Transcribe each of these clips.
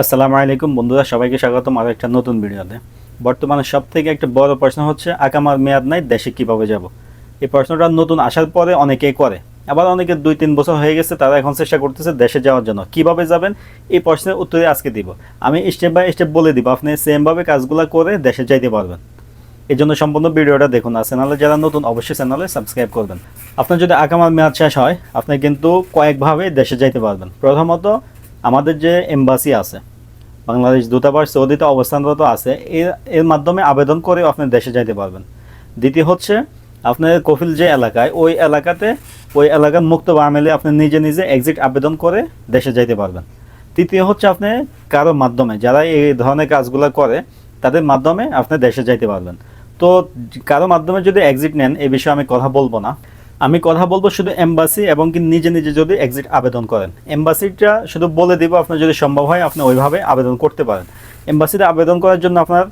আসসালামু আলাইকুম বন্ধুরা, সবাইকে স্বাগতম আরও একটা নতুন ভিডিওতে। বর্তমানে সব থেকে একটা বড় প্রশ্ন হচ্ছে আকামার মেয়াদ নাই, দেশে কীভাবে যাব? এই প্রশ্নটা নতুন আসার পরে অনেকেই করে। আবার অনেকে দুই তিন বছর হয়ে গেছে, তারা এখন চেষ্টা করতেছে দেশে যাওয়ার জন্য। কীভাবে যাবেন? এই প্রশ্নের উত্তরে আজকে দিব। আমি স্টেপ বাই স্টেপ বলে দিব, আপনি সেমভাবে কাজগুলো করে দেশে যাইতে পারবেন। এই জন্য সম্পূর্ণ ভিডিওটা দেখুন, আর চ্যানেলে যারা নতুন, অবশ্যই চ্যানেলে সাবস্ক্রাইব করবেন। আপনার যদি আকামার মেয়াদ শেষ হয়, আপনি কিন্তু কয়েকভাবে দেশে যাইতে পারবেন। প্রথমত আমাদের যে এম্বাসি আছে, বাংলাদেশ দূতাবাস সৌদিতে অবস্থানরত আছে এর এর মাধ্যমে আবেদন করে আপনি দেশে যাইতে পারবেন। দ্বিতীয় হচ্ছে, আপনার কফিল যে এলাকায়, ওই এলাকাতে, ওই এলাকার মুক্ত বামেলে আপনি নিজে নিজে এক্সিট আবেদন করে দেশে যাইতে পারবেন। তৃতীয় হচ্ছে, আপনি কারও মাধ্যমে, যারা এই ধরনের কাজগুলো করে, তাদের মাধ্যমে আপনি দেশে যাইতে পারবেন। তো কারও মাধ্যমে যদি এক্সিট নেন এই বিষয়ে আমি কথা বলব না। আমি কথা বলব শুধু এম্বাসি এবং কি নিজে নিজে যদি এক্সিট আবেদন করেন। এম্বাসিটা শুধু বলে দিব আপনার যদি সম্ভব হয়, আপনি ওইভাবে আবেদন করতে পারেন। এম্বাসিতে আবেদন করার জন্য আপনার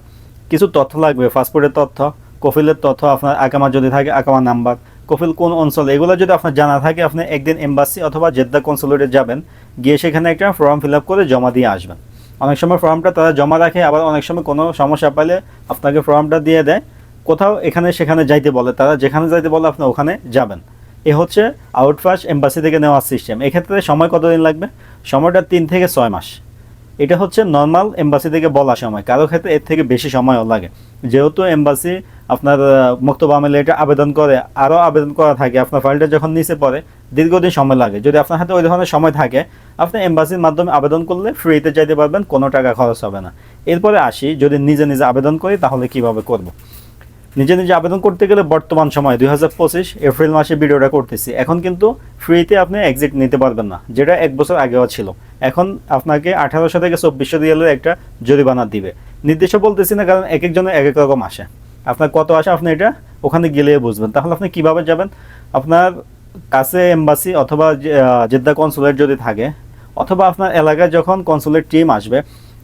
কিছু তথ্য লাগবে পাসপোর্টের তথ্য, কফিলের তথ্য আপনার আকামা যদি থাকে আকামা নাম্বার কফিল কোন অঞ্চল, এগুলো যদি আপনার জানা থাকে, আপনি একদিন এম্বাসি অথবা জেদ্দা কনসুলেটে যাবেন, গিয়ে সেখানে একটা ফর্ম ফিল করে জমা দিয়ে আসবেন। অনেক সময় ফর্মটা তারা জমা রাখে, আবার অনেক সময় কোনো সমস্যা পাইলে আপনাকে ফর্মটা দিয়ে দেয়। কোথাও এখানে, সেখানে যাইতে বলে, তারা যেখানে যাইতে বলে আপনি ওখানে যাবেন। এ হচ্ছে আউটপাস এম্বাসি থেকে নেওয়ার সিস্টেম। এক্ষেত্রে সময় কতদিন লাগবে? সময়টা তিন থেকে ছয় মাস। এটা হচ্ছে নর্মাল এম্বাসি থেকে বলা সময়। কারও ক্ষেত্রে এর থেকে বেশি সময়ও লাগে। যেহেতু এম্বাসি আপনার মুক্তব আমেলে এটা আবেদন করে, আরও আবেদন করা থাকে, আপনার ফাইলটা যখন নিচে পড়ে, দীর্ঘদিন সময় লাগে। যদি আপনার হাতে ওই ধরনের সময় থাকে, আপনি এম্বাসির মাধ্যমে আবেদন করলে ফ্রিতে চাইতে পারবেন, কোনো টাকা খরচ হবে না। এরপরে আসি, যদি নিজে নিজে আবেদন করি, তাহলে কীভাবে করব? নিজে নিজে আবেদন করতে গেলে বর্তমান সময় দুই হাজার পঁচিশ এপ্রিল মাসে ভিডিওটা করতেছি। এখন কিন্তু ফ্রিতে আপনি এক্সিট নিতে পারবেন না, যেটা এক বছর আগেও ছিল। এখন আপনাকে আঠারোশো থেকে চব্বিশশো রিয়ালের একটা জরিমানা দিবে। নির্দিষ্ট বলতেছি না, কারণ এক একজনের এক এক রকম আসে। আপনার কত আসে আপনি এটা ওখানে গেলে বুঝবেন। তাহলে আপনি কীভাবে যাবেন? আপনার কাছে এম্বাসি অথবা জেদ্দা কনসুলেট যদি থাকে, অথবা আপনার এলাকায় যখন কনসুলেট টিম আসবে,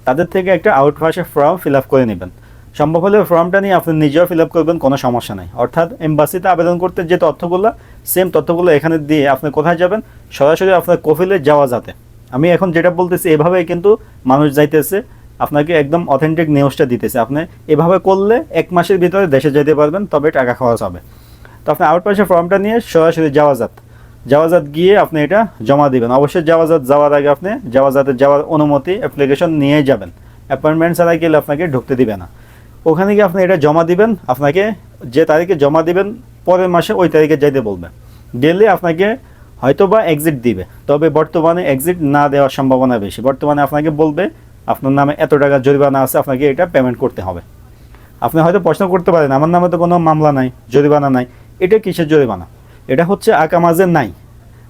তাদের থেকে একটা আউটপাসের ফর্ম ফিল আপ করে নেবেন। সম্ভব হলে ফর্মটা নিয়ে আপনি নিজেও ফিল আপ করবেন, কোনো সমস্যা নাই। অর্থাৎ এম্বাসিতে আবেদন করতে যে তথ্যগুলো সেম তথ্যগুলো এখানে দিয়ে আপনি কোথায় যাবেন, সরাসরি আপনার কফিলে যাওয়া যাতে। আমি এখন যেটা বলতেছি এভাবে কিন্তু মানুষ যাইতেছে, আপনাকে একদম অথেন্টিক নিউজটা দিতেছে। আপনি এভাবে করলে এক মাসের ভিতরে দেশে যেতে পারবেন, তবে টাকা খরচ হবে। তো আপনি আউট পাশে ফর্মটা নিয়ে সরাসরি যাওয়াজাত যাওয়াজাত গিয়ে আপনি এটা জমা দিবেন। অবশ্যই যাওয়াজাত যাওয়ার আগে আপনি যাওয়াজাতে যাওয়ার অনুমতি অ্যাপ্লিকেশন নিয়ে যাবেন। অ্যাপয়েন্টমেন্ট ছাড়া গেলে আপনাকে ঢুকতে দিবে না। ওখানে গিয়ে আপনি এটা জমা দিবেন, আপনাকে যে তারিখে জমা দিবেন, পরের মাসে ওই তারিখে যাইতে বলবে। গেলে আপনাকে হয়তো বা এক্সিট দিবে, তবে বর্তমানে এক্সিট না দেওয়ার সম্ভাবনা বেশি। বর্তমানে আপনাকে বলবে, আপনার নামে এত টাকা জরিমানা আছে, আপনাকে এটা পেমেন্ট করতে হবে। আপনি হয়তো প্রশ্ন করতে পারেন, আমার নামে তো কোনো মামলা নাই, জরিমানা নাই। এটা কিসের জরিমানা? এটা হচ্ছে আকামাজের নাই।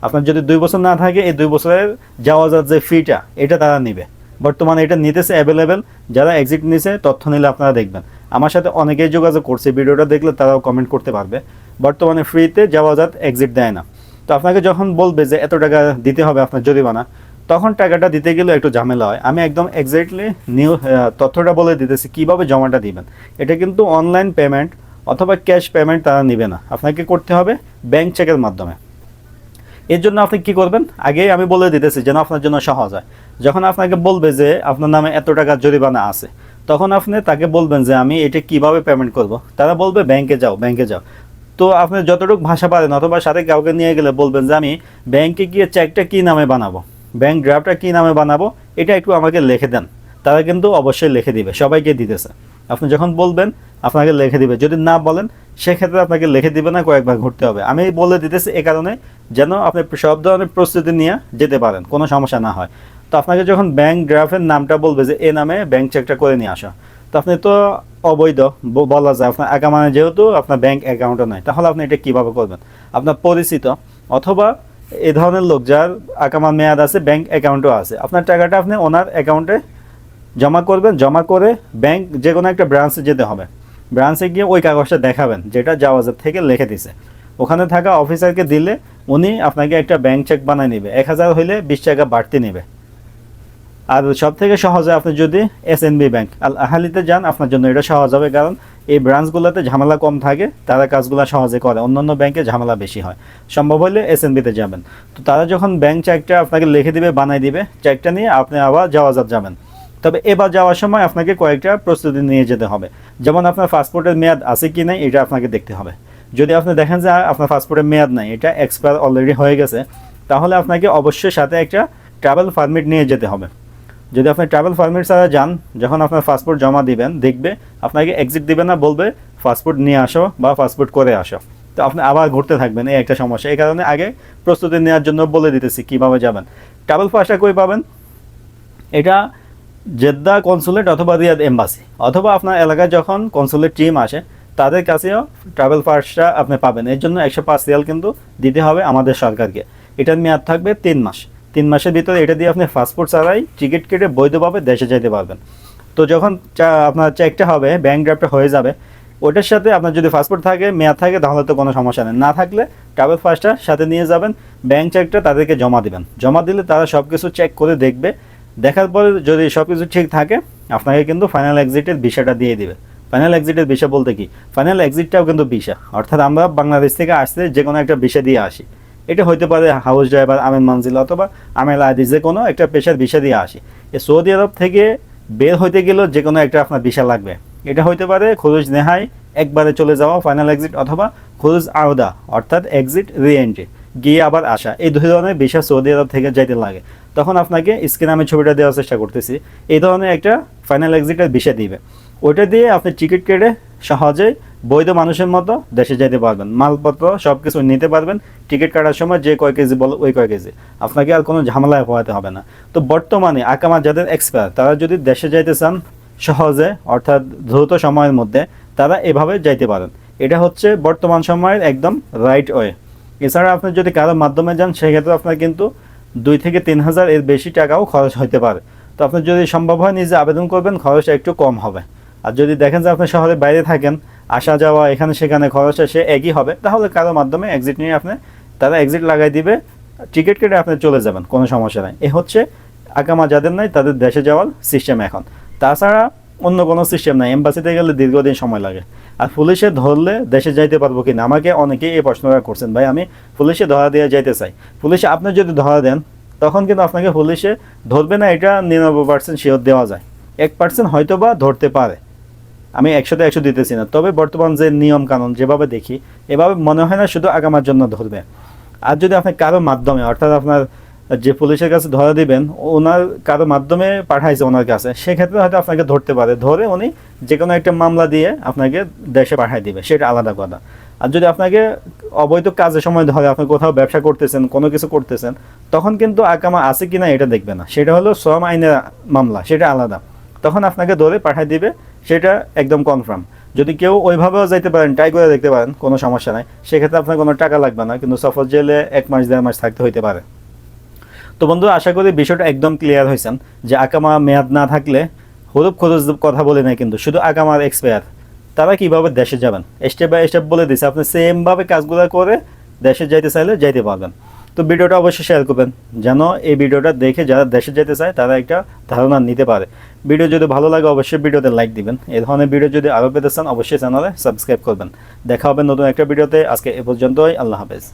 আপনার যদি দুই বছর না থাকে, এই দুই বছরের যাওয়াজার যে ফিটা এটা তারা নিবে। বর্তমানে এটা নিতেছে অ্যাভেলেবেল যারা এক্সিট নিছে, তথ্য নিলে আপনারা দেখবেন। আমার সাথে অনেকেই যোগাযোগ করছে, ভিডিওটা দেখলে তারাও কমেন্ট করতে পারবে। বর্তমানে ফ্রিতে যাওয়া যাওয়াজাত এক্সিট দেয় না। তো আপনাকে যখন বলবে যে এত টাকা দিতে হবে আপনার জরিমানা, তখন টাকাটা দিতে গেলে একটু ঝামেলা হয়। আমি একদম এক্স্যাক্টলি নিউ তথ্যটা বলে দিতেছি, কীভাবে জমাটা দিবেন। এটা কিন্তু অনলাইন পেমেন্ট অথবা ক্যাশ পেমেন্ট তারা নেবে না। আপনাকে করতে হবে ব্যাংক চেকের মাধ্যমে। এর জন্য আপনি কি করবেন? আগেই আমি বলে দিতেছি যেন আপনার জন্য সহজ হয়। যখন আপনাকে বলবে যে আপনার নামে এত টাকা জরিমানা আছে, তখন আপনি তাকে বলবেন যে আমি এটা কীভাবে পেমেন্ট করব? তারা বলবে, ব্যাংকে যাও ব্যাংকে যাও। তো আপনি যতটুকু ভাষা পারেন অথবা সাথে কাউকে নিয়ে গেলে বলবেন যে, আমি ব্যাংকে গিয়ে চেকটা কী নামে বানাবো? ব্যাংক ড্রাফটটা কী নামে বানাবো? এটা একটু আমাকে লিখে দেন। তারা কিন্তু অবশ্যই লিখে দিবে, সবাইকে দিতেছে। আপনি যখন বলবেন, আপনাকে লিখে দিবে। যদি না বলেন, সেক্ষেত্রে আপনাকে লিখে দিবে না, কয়েকবার ঘুরতে হবে। আমি বলে দিতেছি এ কারণে যেন আপনি সব ধরনের প্রস্তুতি নিয়ে যেতে পারেন, কোনো সমস্যা না হয়। তো আপনাকে যখন ব্যাংক ড্রাফের নামটা বলবে যে, এ নামে ব্যাংক চেকটা করে নিয়ে আসো, তো আপনি তো অবৈধ বলা যায়। আপনার মানে যেহেতু আপনার ব্যাংক অ্যাকাউন্টও নাই, তাহলে আপনি এটা কীভাবে করবেন? আপনার পরিচিত অথবা এ ধরনের লোক যার আকামার মেয়াদ আছে, ব্যাংক অ্যাকাউন্টও আছে। আপনার টাকাটা আপনি ওনার অ্যাকাউন্টে জমা করবেন, জমা করে ব্যাংক যে কোনো একটা ব্রাঞ্চে যেতে হবে। ব্রাঞ্চে গিয়ে ওই কাগজটা দেখাবেন, যেটা জাওয়াজের থেকে লিখে দিছে। ওখানে থাকা অফিসারকে দিলে উনি আপনাকে একটা ব্যাংক চেক বানায় নেবে। এক হাজার হইলে বিশ টাকা বাড়তি নেবে। আর সব থেকে সহজে আপনি যদি এস এন বি ব্যাংক আল আহালিতে যান, আপনার জন্য এটা সহজ হবে। কারণ এই ব্রাঞ্চগুলোতে ঝামেলা কম থাকে, তারা কাজগুলো সহজে করে। অন্যান্য ব্যাংকে ঝামেলা বেশি হয়। সম্ভব হলে এস এন বিতে যাবেন। তো তারা যখন ব্যাংক চেকটা আপনাকে লিখে দিবে বানাই দিবে চেকটা নিয়ে আপনি আবার যাওয়াজাত যাবেন। তবে এবার যাওয়ার সময় আপনাকে কয়েকটা প্রস্তুতি নিয়ে যেতে হবে। যেমন আপনার পাসপোর্টের মেয়াদ আছে কি নাই, এটা আপনাকে দেখতে হবে। যদি আপনি দেখেন যে আপনার পাসপোর্টের মেয়াদ নাই, এটা এক্সপায়ার অলরেডি হয়ে গেছে, তাহলে আপনাকে অবশ্যই সাথে একটা ট্রাভেল পারমিট নিয়ে যেতে হবে। যদি আপনি ট্রাভেল পারমিট ছাড়া যান, যখন আপনার পাসপোর্ট জমা দিবেন, দেখবে আপনাকে এক্সিট দিবে না, বলবে পাসপোর্ট নিয়ে আসো বা পাসপোর্ট করে আসো। তো আপনি আবার ঘুরতে থাকবেন, এই একটা সমস্যা। এই কারণে আগে প্রস্তুতি নেওয়ার জন্য বলে দিতেছি কীভাবে যাবেন। ট্রাভেল পাসটা কই পাবেন? এটা জেদ্দা কনসুলেট অথবা রিয়াদ এম্বাসি, অথবা আপনার এলাকায় যখন কনসুলেট টিম আসে, তাদের কাছেও ট্রাভেল পাসটা আপনি পাবেন। এর জন্য একশো পাঁচ রিয়াল কিন্তু দিতে হবে আমাদের সরকারকে। এটার মেয়াদ থাকবে তিন মাস। তিন মাসের ভিতরে এটা দিয়ে আপনি পাসপোর্ট ছাড়াই টিকিট কেটে বৈধভাবে দেশে যেতে পারবেন। তো যখন আপনার চেকটা হবে ব্যাংক ড্রাফটটা হয়ে যাবে, ওটার সাথে আপনার যদি পাসপোর্ট থাকে, মেয়াদ থাকে, তাহলে তো কোনো সমস্যা নেই। না থাকলে ট্রাভেল পাসটা সাথে নিয়ে যাবেন ব্যাংক চেকটা তাদেরকে জমা দিবেন। জমা দিলে তারা সব কিছু চেক করে দেখবে দেখার পরে যদি সব কিছু ঠিক থাকে, আপনাকে কিন্তু ফাইনাল এক্সিটের বিষয়টা দিয়ে দিবে। ফাইনাল এক্সিটের বিষয় বলতে কি? ফাইনাল এক্সিটটাও কিন্তু বিষয় অর্থাৎ আমরা বাংলাদেশ থেকে আসতে যে কোনো একটা বিষয় দিয়ে আসি। এটা হইতে পারে হাউস ড্রাইভার আমেন মানজিল অথবা আমেল আদি যে কোনো একটা পেশার ভিসা দিয়ে আসি। সৌদি আরব থেকে বের হইতে গেলেও যে কোনো একটা আপনার বিষয় লাগবে। এটা হইতে পারে খরচ নেহাই একবারে চলে যাওয়া ফাইনাল এক্সিট অথবা খরচ আওদা, অর্থাৎ এক্সিট রি এন্ট্রি গিয়ে আবার আসা। এই দুই ধরনের বিষয় সৌদি আরব থেকে যাইতে লাগে। তখন আপনাকে স্ক্রিন আমি ছবিটা দেওয়ার চেষ্টা করতেছি। এই ধরনের একটা ফাইনাল এক্সিটের বিষয় দিবে। ওইটা দিয়ে আপনি টিকিট কেটে সহজেই বৈধ মানুষের মতো দেশে যেতে পারবেন। মালপত্র সব কিছু নিতে পারবেন। টিকিট কাটার সময় যে কয় কেজি বলো, ওই কয় কেজি। আপনাকে আর কোনো ঝামেলায় পোহাতে হবে না। তো বর্তমানে আকামা যাদের এক্সপায়ার তারা যদি দেশে যাইতে চান সহজে, অর্থাৎ দ্রুত সময়ের মধ্যে, তারা এভাবে যাইতে পারেন। এটা হচ্ছে বর্তমান সময়ের একদম রাইট ওয়ে এছাড়া আপনি যদি কারোর মাধ্যমে যান, সেক্ষেত্রে আপনার কিন্তু দুই থেকে তিন হাজার এর বেশি টাকাও খরচ হতে পারে। তো আপনি যদি সম্ভব হয় নিজে আবেদন করবেন খরচটা একটু কম হবে। আর যদি দেখেন যে আপনি শহরের বাইরে থাকেন, আসা যাওয়া, এখানে সেখানে খরচটা সে একই হবে, তাহলে কারোর মাধ্যমে এক্সিট নিয়ে আপনি, তারা এক্সিট লাগাই দিবে টিকিট কেটে আপনি চলে যাবেন, কোনো সমস্যা নাই। এ হচ্ছে আকামা যাদের নাই, তাদের দেশে যাওয়ার সিস্টেম এখন। তাছাড়া অন্য কোনো সিস্টেম নাই এম্বাসিতে গেলে দীর্ঘদিন সময় লাগে। আর পুলিশে ধরলে দেশে যাইতে পারব কিনা? আমাকে অনেকেই এই প্রশ্নটা করছেন, ভাই, আমি পুলিশে ধরা দিয়ে যাইতে চাই। পুলিশে আপনি যদি ধরা দেন, তখন কিন্তু আপনাকে পুলিশে ধরবে না, এটা নিরানব্বই পার্সেন্ট শিওর দেওয়া যায়। এক পার্সেন্ট হয়তো বা ধরতে পারে। আমি একশোতে একশো দিতেছি না। তবে বর্তমান যে নিয়ম কানুন, যেভাবে দেখি, এভাবে মনে হয় না শুধু আগামার জন্য ধরবে। আর যদি আপনি কারও মাধ্যমে, অর্থাৎ আপনার যে পুলিশের কাছে ধরা দিবেন, ওনার কারও মাধ্যমে পাঠাইছে ওনার কাছে, সেক্ষেত্রে হয়তো আপনাকে ধরতে পারে। ধরে উনি যে কোনো একটা মামলা দিয়ে আপনাকে দেশে পাঠাই দিবে, সেটা আলাদা কথা। আর যদি আপনাকে অবৈধ কাজের সময় ধরে আপনি কোথাও ব্যবসা করতেছেন, কোনো কিছু করতেছেন, তখন কিন্তু আকামা আছে কিনা এটা দেখবে না। সেটা হলো শ্রম আইনের মামলা, সেটা আলাদা। তখন আপনাকে ধরে পাঠাই দিবে, সেটা একদম কনফার্ম যদি কেউ ওইভাবেও যাইতে পারেন ট্রাই করে দেখতে পারেন, কোনো সমস্যা নাই। সেক্ষেত্রে আপনার কোনো টাকা লাগবে না, কিন্তু সফর জেলে এক মাস, দেড় মাস থাকতে হইতে পারে। তো বন্ধু, আশা করি বিষয়টা একদম ক্লিয়ার হয়েছেন যে আকামা মেয়াদ না থাকলে হরুপ খরচ কথা বলে নাই কিন্তু, শুধু আকামার এক্সপায়ার তারা কীভাবে দেশে যাবেন? স্টেপ বাই স্টেপ বলে দিছে, আপনি সেমভাবে কাজগুলো করে দেশে যাইতে চাইলে যাইতে পারবেন। তো ভিডিওটা অবশ্যই শেয়ার করবেন, যেন এই ভিডিওটা দেখে যারা দেশে যেতে চায়, তারা একটা ধারণা নিতে পারে। ভিডিও যদি ভালো লাগে, অবশ্যই ভিডিওতে লাইক দিবেন। এ ধরনের ভিডিও যদি আরও পেতে চান, অবশ্যই চ্যানেলে সাবস্ক্রাইব করবেন। দেখা হবে নতুন একটা ভিডিওতে, আজকে এ পর্যন্তই, আল্লাহ হাফেজ।